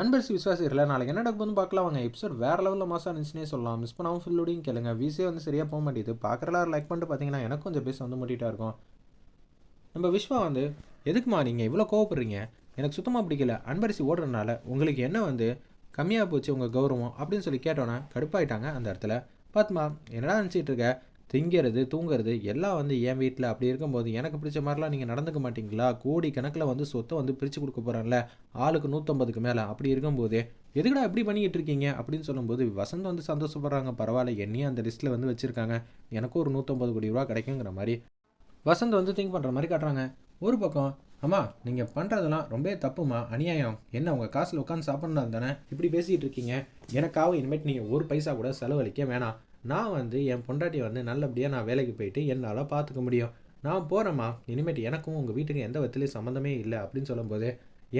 அன்பரிசி விசுவாசிகளை நாளைக்கு என்ன நடக்குதுன்னு பார்க்கலாம். வாங்க எபிசோட் வேறு லெவலில் மாதம் இருந்துச்சுனே சொல்லலாம். மிஸ் பண்ணாமல் ஃபுல்லோடையும் கேளுங்க. வீஸே வந்து சரியாக போக மாட்டேது பார்க்குறலாம் லைக் பண்ணிட்டு பார்த்தீங்கன்னா எனக்கு கொஞ்சம் பேச வந்து முட்டிட்டா இருக்கும். நம்ம விஸ்வா வந்து எதுக்குமா நீங்கள் இவ்வளோ கோவப்படுறீங்க? எனக்கு சுத்தமாக பிடிக்கல. அன்பரிசி ஓடுறதுனால உங்களுக்கு என்ன வந்து கம்மியாக போச்சு உங்கள் கௌரவம்? அப்படின்னு சொல்லி கேட்டோன்னே கடுப்பாயிட்டாங்க அந்த இடத்துல. பாத்மா என்னடா நினச்சிட்டு இருக்க? திங்கிறது தூங்குறது எல்லாம் வந்து என் வீட்டில் அப்படி இருக்கும்போது எனக்கு பிடிச்ச மாதிரிலாம் நீங்கள் நடந்துக்க மாட்டீங்களா? கோடி கணக்கில் வந்து சொத்தை வந்து பிரித்து கொடுக்க போகிறாங்கல்ல ஆளுக்கு நூற்றம்பதுக்கு மேலே. அப்படி இருக்கும்போது எதுக்குடா இப்படி பண்ணிக்கிட்டு இருக்கீங்க? அப்படின்னு சொல்லும்போது வசந்த் வந்து சந்தோஷப்படுறாங்க. பரவாயில்ல என்னையும் அந்த லிஸ்ட்டில் வந்து வச்சுருக்காங்க. எனக்கும் ஒரு நூற்றம்பது கோடி ரூபா கிடைக்குங்கிற மாதிரி. வசந்த் வந்து திங்க் பண்ணுற மாதிரி காட்டுறாங்க. ஒரு பக்கம் அம்மா நீங்கள் பண்ணுறதெல்லாம் ரொம்ப தப்புமா அநியாயம். என்ன உங்கள் காசில் உட்காந்து சாப்பிட்ணும் தானே? இப்படி பேசிகிட்டு இருக்கீங்க. எனக்காக இனிமேட்டு நீங்கள் ஒரு பைசா கூட செலவழிக்க வேணாம். நான் வந்து என் பொண்டாட்டியை வந்து நல்லபடியாக நான் வேலைக்கு போயிட்டு என்னால் பார்த்துக்க முடியும். நான் போகிறேம்மா இனிமேட்டு எனக்கும் உங்கள் வீட்டுக்கு எந்த விதத்துலேயும் சம்மந்தமே இல்லை அப்படின்னு சொல்லும்போது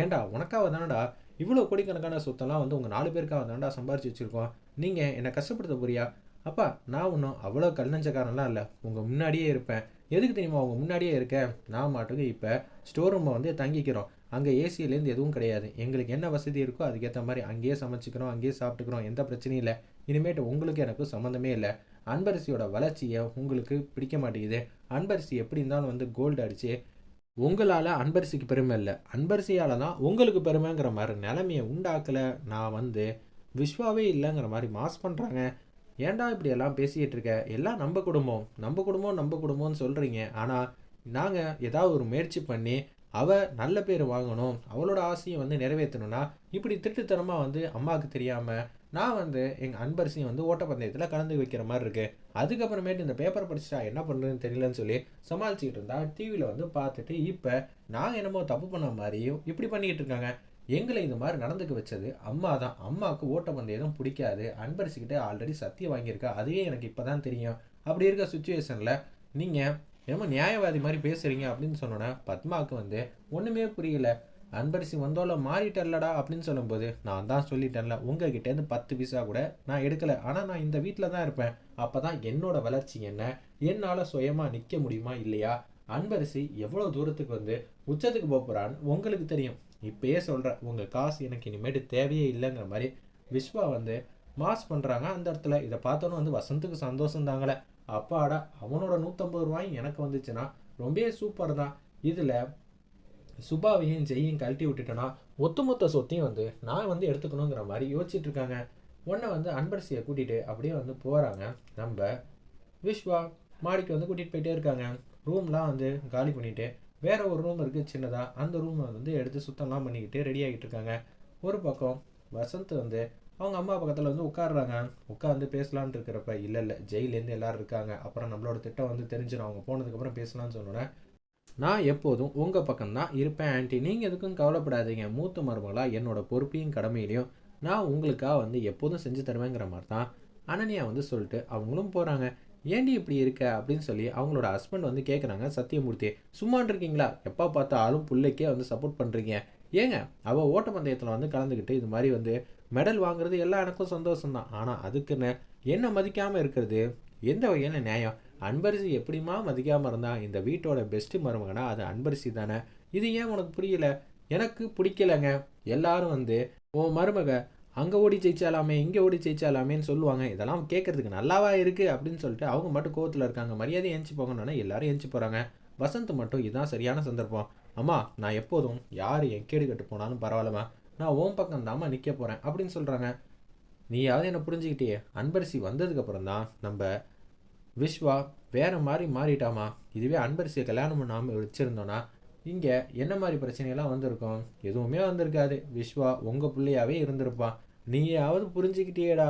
ஏன்டா உனக்காக தானடா இவ்வளோ கோடிக்கணக்கான சொத்தெல்லாம் வந்து உங்கள் நாலு பேருக்காக தானடா சம்பாரிச்சு வச்சுருக்கோம். நீங்கள் என்னை கஷ்டப்படுத்த போறியா? அப்பா நான் ஒன்றும் அவ்வளோ கல்நஞ்சக்காரன்லாம் இல்லை. உங்கள் முன்னாடியே இருப்பேன். எதுக்கு தெரியுமா உங்கள் முன்னாடியே இருக்கேன் நான் மாட்டுக்கு இப்போ ஸ்டோர் ரூமை வந்து தங்கிக்கிறோம். அங்கே ஏசியிலேருந்து எதுவும் கிடையாது. எங்களுக்கு என்ன வசதி இருக்கோ அதுக்கேற்ற மாதிரி அங்கேயே சமைச்சிக்கிறோம் அங்கேயே சாப்பிட்டுக்கிறோம். எந்த பிரச்சனையும் இல்லை. இனிமேட்டு உங்களுக்கு எனக்கு சம்மந்தமே இல்லை. அன்பரிசியோட வளர்ச்சியை உங்களுக்கு பிடிக்க மாட்டேங்குது. அன்பரிசி எப்படி இருந்தாலும் வந்து கோல்டு அடிச்சு உங்களால் அன்பரிசிக்கு பெருமை இல்லை. அன்பரிசியால் தான் உங்களுக்கு பெருமைங்கிற மாதிரி நிலைமையை உண்டாக்கலை. நான் வந்து விஸ்வாவே இல்லைங்கிற மாதிரி மாஸ் பண்ணுறாங்க ஏன்டா இப்படி எல்லாம் பேசிகிட்டு இருக்க? எல்லாம் நம்ம குடும்பம். நம்ம குடும்பம் நம்ம குடும்பம்னு சொல்கிறீங்க ஆனால் நாங்கள் ஏதாவது ஒரு முயற்சி பண்ணி அவள் நல்ல பேர் வாங்கணும் அவளோட ஆசையை வந்து நிறைவேற்றணும்னா இப்படி திட்டுத்தனமாக வந்து அம்மாவுக்கு தெரியாமல் நான் வந்து எங்கள் அன்பரசியும் வந்து ஓட்டப்பந்தயத்தில் கலந்து வைக்கிற மாதிரி இருக்குது அதுக்கப்புறமேட்டு இந்த பேப்பர் படிச்சுட்டா என்ன பண்ணுறதுன்னு தெரியலன்னு சொல்லி சமாளிச்சுக்கிட்டு இருந்தா டிவியில் வந்து பார்த்துட்டு இப்போ நாங்கள் என்னமோ தப்பு பண்ண மாதிரியும் இப்படி பண்ணிக்கிட்டு இருக்காங்க. எங்களை இந்த மாதிரி நடந்துக்க வச்சது அம்மா தான் அம்மாவுக்கு ஓட்டப்பந்தயம் பிடிக்காது. அன்பரசிக்கிட்ட ஆல்ரெடி சத்தியம் வாங்கியிருக்கா. அதுவே எனக்கு இப்போ தான் தெரியும். அப்படி இருக்க சுச்சுவேஷனில் நீங்கள் என்னமோ நியாயவாதி மாதிரி பேசுகிறீங்க அப்படின்னு சொன்னோன்னா பத்மாவுக்கு வந்து ஒன்றுமே புரியல. அன்பரிசி வந்தோல மாறிட்டல்லடா அப்படின்னு சொல்லும்போது நான் தான் சொல்லிட்டேன்ல. உங்ககிட்டேருந்து பத்து பைசா கூட நான் எடுக்கலை. ஆனால் நான் இந்த வீட்டில் தான் இருப்பேன். அப்போ தான் என்னோட வளர்ச்சி என்ன? என்னால் சுயமாக நிற்க முடியுமா இல்லையா? அன்பரிசி எவ்வளோ தூரத்துக்கு வந்து உச்சத்துக்கு போக போகிறான்னு உங்களுக்கு தெரியும். இப்பயே சொல்கிறேன் உங்கள் காசு எனக்கு இனிமேட்டு தேவையே இல்லைங்கிற மாதிரி விஸ்வா வந்து மாஸ் பண்ணுறாங்க அந்த இடத்துல. இதை பார்த்தோன்னு வந்து வசந்துக்கு சந்தோஷம் தாங்களே அப்பாடா அவனோட நூற்றம்பது ரூபாயும் எனக்கு வந்துச்சுன்னா ரொம்பவே சூப்பர் தான். இதில் சுபாவையும் ஜெய்யும் கழட்டி விட்டுட்டேன்னா ஒத்துமொத்த சொத்தையும் வந்து நான் வந்து எடுத்துக்கணுங்கிற மாதிரி யோசிச்சுட்டு இருக்காங்க. உன்னை வந்து அன்பரசியை கூட்டிகிட்டு அப்படியே வந்து போகிறாங்க நம்ம விஸ்வா மாடிக்கு வந்து கூட்டிகிட்டு போயிட்டே இருக்காங்க. ரூம்லாம் வந்து காலி பண்ணிவிட்டு வேறு ஒரு ரூம் இருக்குது சின்னதாக அந்த ரூமை வந்து எடுத்து சுத்தம்லாம் பண்ணிக்கிட்டு ரெடி ஆகிட்டு இருக்காங்க. ஒரு பக்கம் வசந்த் வந்து அவங்க அம்மா பக்கத்தில் வந்து உட்காடுறாங்க உட்காந்து பேசலான் இருக்கிறப்ப இல்லை இல்லை ஜெயிலேருந்து எல்லோரும் இருக்காங்க. அப்புறம் நம்மளோட திட்டம் வந்து தெரிஞ்சிடும் அவங்க போனதுக்கப்புறம் பேசலான்னு சொன்னோன்னே நான் எப்போதும் உங்கள் பக்கம்தான் இருப்பேன் ஆன்ட்டி நீங்கள் எதுக்கும் கவலைப்படாதீங்க. மூத்த மருமகளாக என்னோட பொறுப்பையும் கடமையிலையும் நான் உங்களுக்காக வந்து எப்போதும் செஞ்சு தருவேங்கிற மாதிரி தான் அனனியா வந்து சொல்லிட்டு அவங்களும் போகிறாங்க ஏண்டி இப்படி இருக்க? அப்படின்னு சொல்லி அவங்களோட ஹஸ்பண்ட் வந்து கேட்குறாங்க சத்தியமூர்த்தி சும்மான் இருக்கீங்களா? எப்போ பார்த்தாலும் பிள்ளைக்கே வந்து சப்போர்ட் பண்ணுறீங்க ஏங்க அவள் ஓட்டப்பந்தயத்தில் வந்து கலந்துக்கிட்டு இது மாதிரி வந்து மெடல் வாங்குறது எல்லாம் எனக்கும் சந்தோஷம் தான் ஆனால் அதுக்குன்னு என்ன மதிக்காமல் இருக்கிறது? எந்த வகையான நியாயம்? அன்பரிசி எப்படிமா மதிக்காமல் இருந்தால் இந்த வீட்டோட பெஸ்ட்டு மருமகனா? அது அன்பரிசி தானே? இது ஏன் உனக்கு புரியல? எனக்கு பிடிக்கலைங்க. எல்லாரும் வந்து உன் மருமக அங்கே ஓடி ஜெயிச்சாலாமே இங்கே ஓடி ஜெயிச்சாலாமேன்னு சொல்லுவாங்க. இதெல்லாம் கேட்கறதுக்கு நல்லாவா இருக்குது அப்படின்னு சொல்லிட்டு அவங்க மட்டும் கோவத்தில் இருக்காங்க. மரியாதை எஞ்சி போகணுன்னா எல்லாரும் எஞ்சி போகிறாங்க வசந்த் மட்டும் இதுதான் சரியான சந்தர்ப்பம். அம்மா நான் எப்போதும் யார் என் கேடு கட்டு போனாலும் பரவாயில்லம்மா. நான் ஓம் பக்கம் தாம்மா நிற்க போகிறேன் அப்படின்னு சொல்கிறாங்க நீயாவது என்னை புரிஞ்சுக்கிட்டே அன்பரிசி வந்ததுக்கப்புறம் தான் நம்ம விஸ்வா வேறு மாதிரி மாறிட்டாமா இதுவே அன்பரிசியை கல்யாணம் பண்ணாமல் வச்சுருந்தோன்னா இங்கே என்ன மாதிரி பிரச்சனையெல்லாம் வந்திருக்கும்? எதுவுமே வந்திருக்காது. விஸ்வா உங்கள் பிள்ளையாகவே இருந்திருப்பான் நீயாவது புரிஞ்சுக்கிட்டியேடா.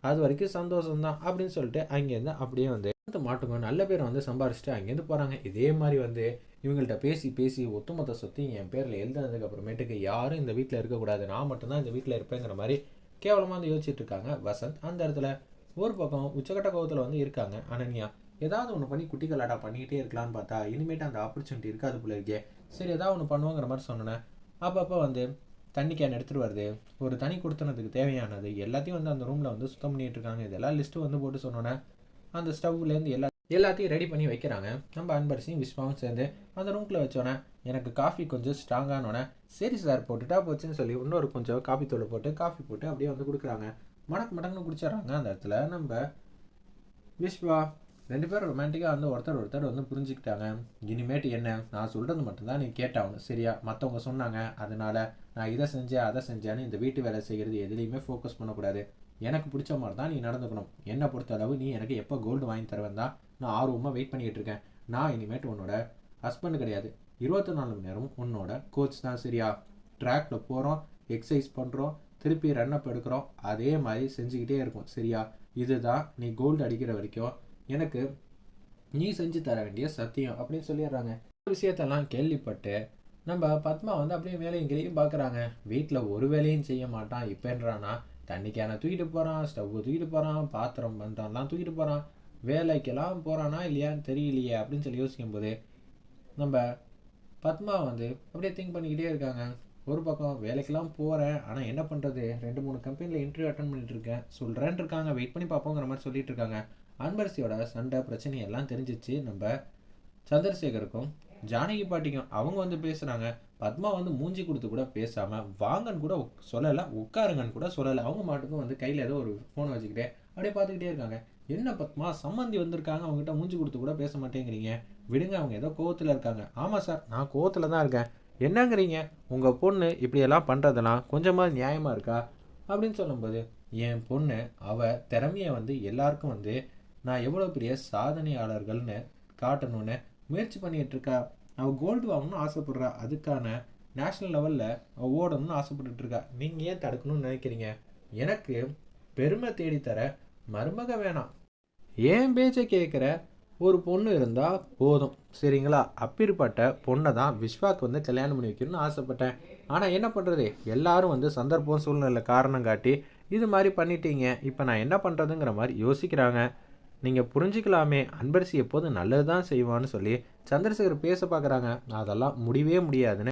அது வரைக்கும் சந்தோஷம்தான் அப்படின்னு சொல்லிட்டு அங்கேருந்து அப்படியே வந்து மாட்டுங்க நல்ல பேரை வந்து சம்பாரிச்சுட்டு அங்கேருந்து போகிறாங்க இதே மாதிரி வந்து இவங்கள்ட்ட பேசி பேசி ஒத்துமொத்த சொத்தையும் என் பேரில் எழுதுனதுக்கு அப்புறமேட்டுக்கு யாரும் இந்த வீட்டில் இருக்கக்கூடாது. நான் மட்டும்தான் இந்த வீட்டில் இருப்பேங்கிற மாதிரி கேவலமாக வந்து யோசிச்சுட்டு இருக்காங்க. வசந்த் அந்த இடத்துல ஒரு பக்கம் உச்சக்கட்ட கோபத்தில் வந்து இருக்காங்க. அனன்யா ஏதாவது ஒன்று பண்ணி குட்டி கலாட்டா பண்ணிக்கிட்டே இருக்கலான்னு பார்த்தா இனிமேட்டு அந்த ஆப்பர்ச்சுனிட்டி இருக்காது போல இருக்கே. சரி ஏதாவது ஒன்று பண்ணுவோங்கிற மாதிரி சொன்னேன் அப்பப்போ வந்து தண்ணி கேன் எடுத்துகிட்டு வருது. ஒரு தனி கொடுத்தனதுக்கு தேவையானது எல்லாத்தையும் வந்து அந்த ரூமில் வந்து சுத்தம் பண்ணிகிட்டு இருக்காங்க. இதெல்லாம் லிஸ்ட்டு வந்து போட்டு சொன்னோன்னே அந்த ஸ்டவ்லேருந்து எல்லா எல்லாத்தையும் ரெடி பண்ணி வைக்கிறாங்க. நம்ம அன்பரசியும் விஸ்வாவும் சேர்ந்து அந்த ரூம்குள்ளே வச்சோன்னே எனக்கு காஃபி கொஞ்சம் ஸ்ட்ராங்கானோடனே சரி சார் போட்டுட்டா போச்சுன்னு சொல்லி இன்னொரு கொஞ்சம் காஃபி தூள் போட்டு காஃபி போட்டு அப்படியே வந்து கொடுக்குறாங்க. மடக்கு மடக்குன்னு குடிச்சிடுறாங்க அந்த இடத்துல. நம்ம விஸ்வா ரெண்டு பேரும் ரொமான்டிக்காக வந்து ஒருத்தர் ஒருத்தர் வந்து புரிஞ்சுக்கிட்டாங்க. இனிமேட்டு என்ன? நான் சொல்கிறது மட்டும்தான் நீ கேட்டாகணும். சரியா? மற்றவங்க சொன்னாங்க. அதனால நான் இதை செஞ்சேன் அதை செஞ்சேன்னு இந்த வீட்டு வேலை செய்கிறது எதுலேயுமே ஃபோக்கஸ் பண்ணக்கூடாது. எனக்கு பிடிச்ச மாதிரி தான் நீ நடந்துக்கணும். என்னை பொறுத்தளவு நீ எனக்கு எப்போ கோல்டு வாங்கி தருவேன் தான் நான் ஆர்வமாக வெயிட் பண்ணிகிட்டு இருக்கேன். நான் இனிமேட்டு உன்னோட ஹஸ்பண்ட் கிடையாது. இருபத்தி நாலு மணி நேரம் உன்னோட கோச் தான் சரியா? ட்ராக்ல போகிறோம் எக்ஸசைஸ் பண்ணுறோம் திருப்பி ரன் அப் எடுக்கிறோம். அதே மாதிரி செஞ்சுக்கிட்டே இருக்கும் சரியா? இதுதான் நீ கோல்டு அடிக்கிற வரைக்கும் எனக்கு நீ செஞ்சு தர வேண்டிய சத்தியம் அப்படின்னு சொல்லிடுறாங்க. விஷயத்தெல்லாம் கேள்விப்பட்டு நம்ம பத்மா வந்து அப்படியே வேலையும் கிளையும் பார்க்குறாங்க. வீட்டில் ஒரு வேலையும் செய்ய மாட்டான். இப்போன்றானா தண்ணிக்கான தூக்கிட்டு போகிறான் ஸ்டவ் தூக்கிட்டு போகிறான் பாத்திரம் பண்ணுறான்லாம் தூக்கிட்டு போகிறான் வேலைக்கெல்லாம் போகிறானா இல்லையான்னு தெரியலையே அப்படின்னு சொல்லி யோசிக்கும்போது நம்ம பத்மா வந்து அப்படியே திங்க் பண்ணிக்கிட்டே இருக்காங்க. ஒரு பக்கம் வேலைக்கெல்லாம் போகிறேன் ஆனால் என்ன பண்ணுறது ரெண்டு மூணு கம்பெனியில் இன்டர்வியூ அட்டன் பண்ணிட்டு இருக்கேன். சொல்கிறேன்னு இருக்காங்க வெயிட் பண்ணி பார்ப்போங்கிற மாதிரி சொல்லிட்டு இருக்காங்க. அன்பரசியோட சண்டை பிரச்சனை எல்லாம் தெரிஞ்சிச்சு. நம்ம சந்திரசேகருக்கும் ஜானகி பாட்டிக்கும் அவங்க வந்து பேசுகிறாங்க பத்மா வந்து மூஞ்சி கொடுத்து கூட பேசாமல் வாங்கன்னு கூட சொல்லலை உட்காருங்கன்னு கூட சொல்லலை. அவங்க மாட்டுக்கும் வந்து கையில் ஏதோ ஒரு ஃபோனை வச்சுக்கிட்டே அப்படியே பார்த்துக்கிட்டே இருக்காங்க. என்ன பத்மா சம்மந்தி வந்திருக்காங்க அவங்ககிட்ட மூஞ்சி கொடுத்து கூட பேச மாட்டேங்கிறீங்க. விடுங்க அவங்க ஏதோ கோவத்தில் இருக்காங்க. ஆமாம் சார் நான் கோவத்தில் தான் இருக்கேன். என்னங்கிறீங்க? உங்கள் பொண்ணு இப்படியெல்லாம் பண்ணுறதெல்லாம் கொஞ்சமாக நியாயமாக இருக்கா? அப்படின்னு சொல்லும்போது என் பொண்ணு அவள் திறமையை வந்து எல்லாருக்கும் வந்து நான் எவ்வளோ பெரிய சாதனையாளர்கள்னு காட்டணும்னு முயற்சி பண்ணிகிட்டு இருக்கா. அவள் கோல்டு வாங்கணும்னு ஆசைப்படுறா. அதுக்கான நேஷ்னல் லெவலில் அவள் ஓடணும்னு ஆசைப்பட்டுட்டு இருக்கா நீங்கள் ஏன் தடுக்கணும்னு நினைக்கிறீங்க? எனக்கு பெருமை தேடித்தர மருமக வேணாம். ஏன் பேச்சை கேட்குற ஒரு பொண்ணு இருந்தால் போதும். சரிங்களா? அப்பேற்பட்ட பொண்ணை தான் விஸ்வாக்கு வந்து கல்யாணம் பண்ணி வைக்கணும்னு ஆசைப்பட்டேன். ஆனால் என்ன பண்ணுறது எல்லாரும் வந்து சந்தர்ப்பம் சூழ்நிலை காரணம் காட்டி இது மாதிரி பண்ணிட்டீங்க. இப்போ நான் என்ன பண்ணுறதுங்கிற மாதிரி யோசிக்கிறாங்க. நீங்கள் புரிஞ்சுக்கலாமே அன்பரசி எப்போதும் நல்லது தான் செய்வான்னு சொல்லி சந்திரசேகர் பேச பார்க்குறாங்க அதெல்லாம் முடியவே முடியாதுன்னு